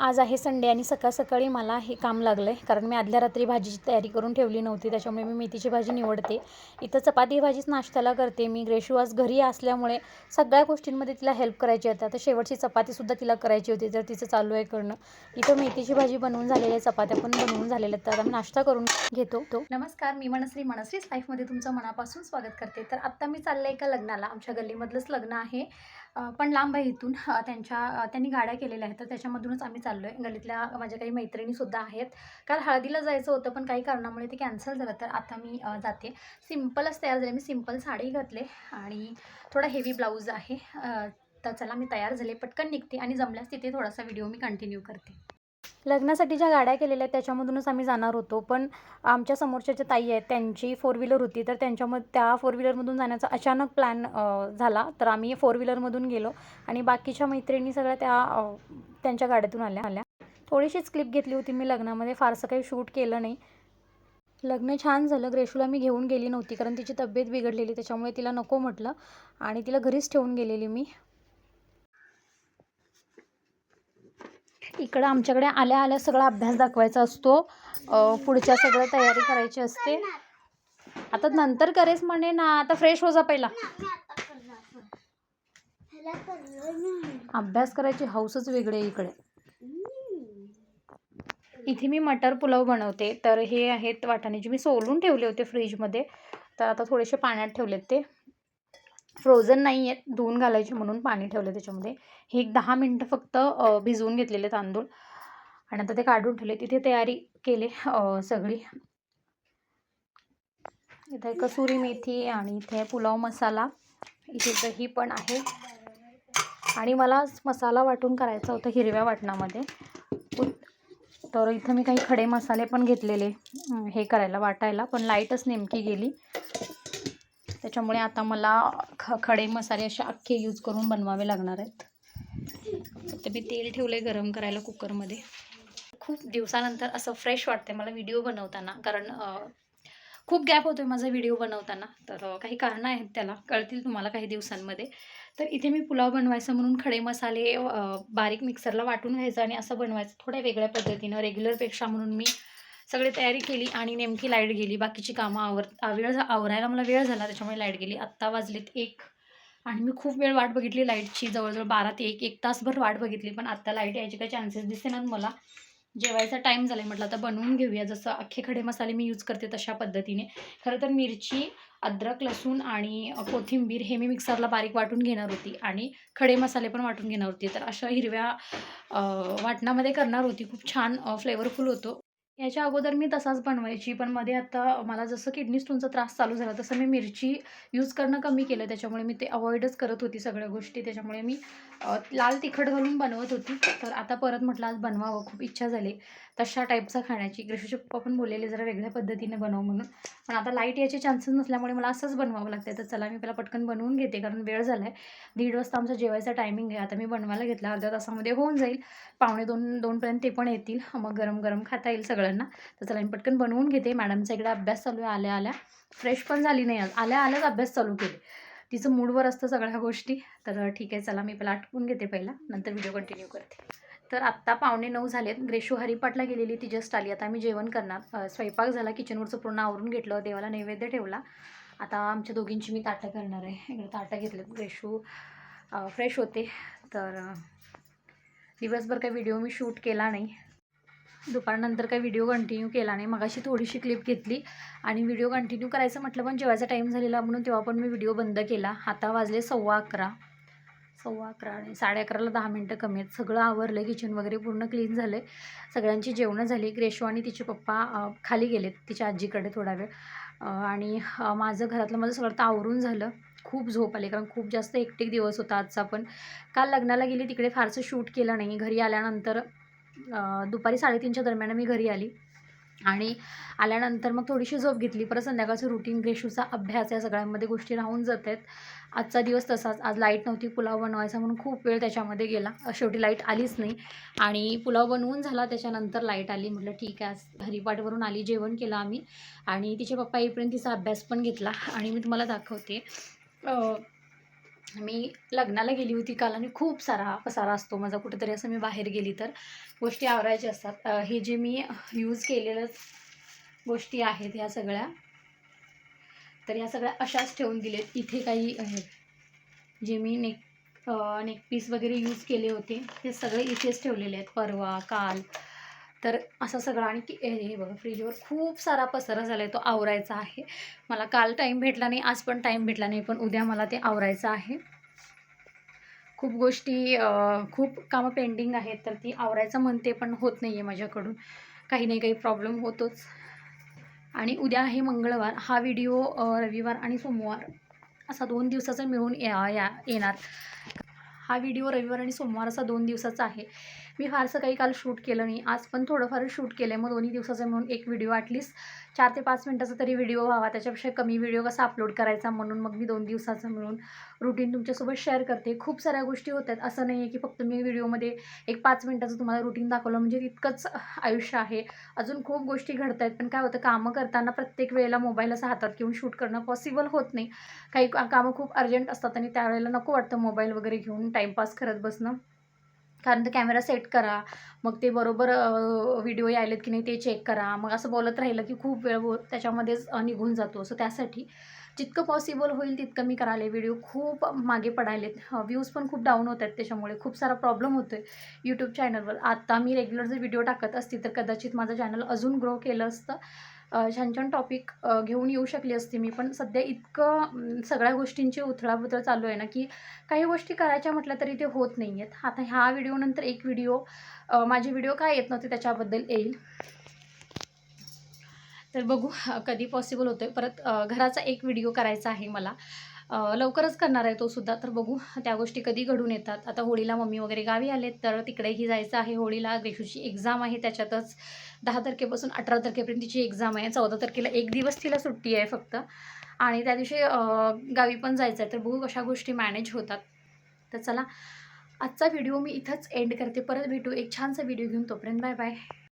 आज आहे संडे आणि सकाळ सकाळी मला हे काम लागलं आहे कारण मी आदल्या रात्री भाजीची तयारी करून ठेवली नव्हती त्याच्यामुळे मी मेथीची भाजी निवडते. इथं चपाती भाजीच नाश्त्याला करते मी. ग्रेशू घरी असल्यामुळे सगळ्या गोष्टींमध्ये तिला हेल्प करायची होती. आता शेवटची चपातीसुद्धा तिला करायची होती तर तिचं चालू आहे करणं. इथं मेथीची भाजी बनवून झालेली आहे चपात्या पण बनवून झालेल्या आहेत. तर आम्ही नाश्ता करून घेतो. तो नमस्कार मी मनश्री. मनश्रीच लाईफमध्ये तुमचं मनापासून स्वागत करते. तर आत्ता मी चाललं एका लग्नाला. आमच्या गल्लीमधलंच लग्न आहे. पण लांब आहे इथून. त्यांच्या त्यांनी गाड्या केलेल्या आहेत. तर त्याच्यामधूनच आम्ही चाललो आहे गल्लीतल्या माझ्या काही मैत्रिणीसुद्धा आहेत. काल हळदीला जायचं होतं पण काही कारणामुळे ते कॅन्सल झालं. तर आता मी जाते. सिम्पलच तयार झाले. मी सिंपल साडी घातले आणि थोडा हेवी ब्लाऊज आहे. तर चला मी तयार झाले. पटकन निघते आणि जमल्यास तिथे थोडासा व्हिडिओ मी कंटिन्यू करते. लग्नासाठी ज्या गाड्या केलेल्या आहेत त्याच्यामधूनच आम्ही जाणार होतो. पण आमच्या समोरच्या ज्या ताई आहेत त्यांची फोर व्हीलर होती. तर त्यांच्यामध्ये त्या फोर व्हीलरमधून जाण्याचा अचानक प्लॅन झाला. तर आम्ही फोर व्हीलरमधून गेलो. आणि बाकीच्या मैत्रिणी सगळ्या त्या त्यांच्या गाड्यातून आल्या. आल्या. थोडीशीच क्लिप घेतली होती मी लग्नामध्ये. फारसं काही शूट केलं नाही. लग्न छान झालं. ग्रेशूला मी घेऊन गेली नव्हती. कारण तिची तब्येत बिघडलेली. त्याच्यामुळे तिला नको म्हटलं. आणि तिला घरीच ठेवून गेलेली मी. इकडं आमच्याकडे आल्या आल्या सगळा अभ्यास दाखवायचा असतो. पुढच्या सगळं तयारी करायची असते. आता नंतर करेस म्हणे ना आता फ्रेश हो जा पहिला. अभ्यास करायची हौसच वेगळे इकडे. इथे मी मटर पुलाव बनवते. तर हे आहेत वाटाण्याचे. मी सोलून ठेवले होते फ्रीजमध्ये तर आता थोडेसे पाण्यात ठेवलेत ते. फ्रोझन नाही आहेत. धुवून घालायचे म्हणून पाणी ठेवलं त्याच्यामध्ये. हे एक दहा मिनटं फक्त भिजवून घेतलेले तांदूळ. आणि आता ते काढून ठेवले. तिथे तयारी केले सगळी. इथे कसुरी मेथी आणि इथे पुलाव मसाला. इथे दही पण आहे. आणि मला मसाला वाटून करायचा होता हिरव्या वाटणामध्ये. तर इथं मी काही खडे मसाले पण घेतलेले हे करायला वाटायला. पण लाईटच नेमकी गेली. त्याच्यामुळे आता मला ख खडे मसाले असे अख्खे यूज करून बनवावे लागणार आहेत. तर मी तेल ठेवलं आहे गरम करायला कुकरमध्ये. खूप दिवसानंतर असं फ्रेश वाटते मला व्हिडिओ बनवताना कारण खूप गॅप होतो आहे माझा व्हिडिओ बनवताना. तर काही कारणं आहेत त्याला कळतील तुम्हाला काही दिवसांमध्ये. तर इथे मी पुलाव बनवायचं म्हणून खडे मसाले बारीक मिक्सरला वाटून घ्यायचं आणि असं बनवायचं थोड्या वेगळ्या पद्धतीनं रेग्युलरपेक्षा म्हणून मी सगळी तयारी केली आणि नेमकी लाइट गेली. बाकीची कामं आवर वेळ झा- आवरायला मला वेळ झाला त्याच्यामुळे लाइट गेली. आत्ता वाजलेत एक. आणि मी खूप वेळ वाट बघितली लाईटची. जवळजवळ बारा ते एक एक तासभर वाट बघितली. पण आत्ता लाइट यायचे काही चान्सेस दिसेनात मला. जेवायचा टाईम झाला आहे म्हटलं आता बनवून घेऊया. जसं अख्खे खडे मसाले मी यूज करते तशा पद्धतीने. खरं तर मिरची अद्रक लसूण आणि कोथिंबीर हे मी मिक्सरला बारीक वाटून घेणार होती. आणि खडे मसाले पण वाटून घेणार होती. तर अशा हिरव्या वाटणामध्ये करणार होती. खूप छान फ्लेवरफुल होतो. याच्या अगोदर मी तसाच बनवायची पण मध्ये आता मला जसं किडनी स्टोनचा त्रास चालू झाला तसं मी मिरची यूज करणं कमी केलं. त्याच्यामुळे मी ते अवॉइडच करत होती सगळ्या गोष्टी. त्याच्यामुळे मी लाल तिखट घालून बनवत होती. तर आता परत म्हटलं आज बनवावं. खूप इच्छा झाली. तशा टाईपचा खाण्याची. ग्रेशूचे पप्पा पण बोललेले जरा वेगळ्या पद्धतीने बनव म्हणून. पण आता लाइट याचे चान्सेस नसल्यामुळे मला असंच बनवावं लागतं तर चला मी पहिला पटकन बनवून घेते कारण वेळ झाला आहे दीड वाजता आमचा जेवायचा टायमिंग आहे. आता मी बनवायला घेतला. अर्ध्या तासामध्ये होऊन जाईल. पावणे दोन दोनपर्यंत ते पण येतील. मग गरम गरम खाता येईल सगळं. सगळ्यांना तर चला मी पटकन बनवून घेते. मॅडमचा इकडे अभ्यास चालू आहे आल्या आल्या. फ्रेश पण झाली नाही आल्या आल्याच अभ्यास चालू केले. तिचं मूडवर असतं सगळ्या गोष्टी. तर ठीक आहे चला मी पहिला आटपून घेते पहिला. नंतर व्हिडिओ कंटिन्यू करते. तर आत्ता पावणे नऊ झालेत. ग्रेशू हरिपाटला गेलेली ती जस्ट आली. आता आम्ही जेवण करणार. स्वयंपाक झाला. किचनवरचं पूर्ण आवरून घेतलं. देवाला नैवेद्य ठेवला. आता आमच्या दोघींची मी ताटं करणार आहे. इकडे ताटं घेतलेत. ग्रेशू फ्रेश होते. तर दिवसभर काही व्हिडिओ मी शूट केला नाही. दुपारनंतर काही व्हिडिओ कंटिन्यू केला नाही. मगाशी थोडीशी क्लिप घेतली आणि व्हिडिओ कंटिन्यू करायचं म्हटलं पण जेवायचा टाईम झालेला म्हणून तेव्हा पण मी व्हिडिओ बंद केला. आता वाजले सव्वा अकरा. सव्वा अकरा आणि साडे अकराला दहा मिनटं कमी आहेत. सगळं आवरलं किचन वगैरे पूर्ण क्लीन झालं आहे सगळ्यांची जेवणं झाली. ग्रेशो आणि तिचे पप्पा खाली गेलेत तिच्या आजीकडे थोडा वेळ. आणि माझं घरातलं माझं सगळं तर आवरून झालं. खूप झोप आली कारण खूप जास्त एकटेक दिवस होता आजचा पण. काल लग्नाला गेली तिकडे फारसं शूट केलं नाही. घरी आल्यानंतर दुपारी साडेतीनच्या दरम्यान मी घरी आली. आणि आल्यानंतर मग थोडीशी झोप घेतली. परत संध्याकाळचं रुटीन ग्रेशूचा अभ्यास या सगळ्यांमध्ये गोष्टी राहून जात आहेत आजचा दिवस तसाच. आज लाइट नव्हती. पुलाव बनवायचा म्हणून खूप वेळ त्याच्यामध्ये गेला. शेवटी लाइट आलीच नाही. आणि पुलाव बनवून झाला. त्याच्यानंतर लाइट आली. म्हटलं ठीक आहे. आज हरिपाठवरून आली. जेवण केलं आम्ही. आणि तिचे पप्पा येईपर्यंत तिचा अभ्यास पण घेतला. आणि मी तुम्हाला दाखवते. मी लग्नाला गेली होती काल आणि खूप सारा पसारा असतो. माझा कुठेतरी असं मी बाहेर गेली तर गोष्टी आवरायच्या असतात. हे जे मी यूज केलेलं गोष्टी आहेत ह्या सगळ्या तर ह्या सगळ्या अशाच ठेवून दिलेत. इथे काही जे मी नेक नेकपीस वगैरे यूज केले होते ते सगळे इथेच ठेवलेले आहेत. परवा काल तर असं सगळं आणि की हे हे बघा फ्रीजवर खूप सारा पसारा झाला आहे तो आवरायचा आहे. मला काल टाईम भेटला नाही आज पण टाईम भेटला नाही पण उद्या मला ते आवरायचं आहे. खूप गोष्टी खूप कामं पेंडिंग आहेत तर ती आवरायचं म्हणते पण होत नाही आहे माझ्याकडून. काही नाही काही प्रॉब्लेम होतोच. आणि उद्या आहे मंगळवार. हा व्हिडिओ रविवार आणि सोमवार असा दोन दिवसाचा मिळून या या येणार. हा व्हिडिओ रविवार आणि सोमवार असा दोन दिवसाचा आहे. मी फारसं काही काल शूट केलं नाही. आज पण थोडंफार शूट केलं आहे मग दोन्ही दिवसाचं मिळून एक व्हिडिओ ॲटलीस्ट चार ते पाच मिनटाचा तरी व्हिडिओ व्हावा. त्याच्यापेक्षा कमी व्हिडिओ कसा अपलोड करायचा म्हणून मग मी दोन दिवसाचा मिळून रुटीन तुमच्यासोबत शेअर करते. खूप साऱ्या गोष्टी होतात असं नाही आहे की फक्त मी व्हिडिओमध्ये एक पाच मिनटाचं तुम्हाला रुटीन दाखवलं. म्हणजे तितकंच आयुष्य आहे. अजून खूप गोष्टी घडत आहेत पण काय होतं कामं करताना प्रत्येक वेळेला मोबाईल असं हातात घेऊन शूट करणं पॉसिबल होत नाही. काही का- कामं खूप अर्जंट असतात आणि त्यावेळेला नको वाटतं मोबाईल वगैरे घेऊन टाईमपास करत बसणं. कारण ते कॅमेरा सेट करा. मग ते बरोबर व्हिडिओ यायलेत की नाही ते चेक करा. मग असं बोलत राहिलं की खूप वेळ त्याच्यामध्येच निघून जातो. सो त्यासाठी जितकं पॉसिबल होईल तितकं मी करायले व्हिडिओ खूप मागे पडायलेत व्ह्यूज पण खूप डाऊन होत आहेत त्याच्यामुळे. खूप सारा प्रॉब्लेम होतो आहे यूट्यूब चॅनलवर आत्ता मी रेग्युलर जर व्हिडिओ टाकत असती तर कदाचित माझं चॅनल अजून ग्रो केलं असतं. छान छान टॉपिक घेऊन येऊ शकली असते मी. पण सध्या इतकं सगळ्या गोष्टींची उथळाबुथळ चालू आहे ना की काही गोष्टी करायच्या म्हटल्या तरी ते होत नाही आहेत आता ह्या व्हिडिओनंतर एक व्हिडिओ माझे व्हिडिओ काय येत नव्हते त्याच्याबद्दल येईल. तर बघू कधी पॉसिबल होतं आहे परत घराचा एक व्हिडिओ करायचा आहे मला. लवकरच करणार आहे तो सुद्धा. तर बघू त्या गोष्टी कधी घडून येतात. आता होळीला मम्मी वगैरे गावी आलेत तर तिकडेही जायचं आहे होळीला. ग्रेशूची एक्झाम आहे त्याच्यातच दहा तारखेपासून अठरा तारखेपर्यंत तिची एक्झाम आहे. चौदा तारखेला एक दिवस तिला सुट्टी आहे फक्त. आणि त्या दिवशी गावी पण जायचं आहे तर बघू कशा गोष्टी मॅनेज होतात. तर चला आजचा व्हिडिओ मी इथंच एंड करते. परत भेटू. एक छानसा व्हिडिओ घेऊन तोपर्यंत बाय बाय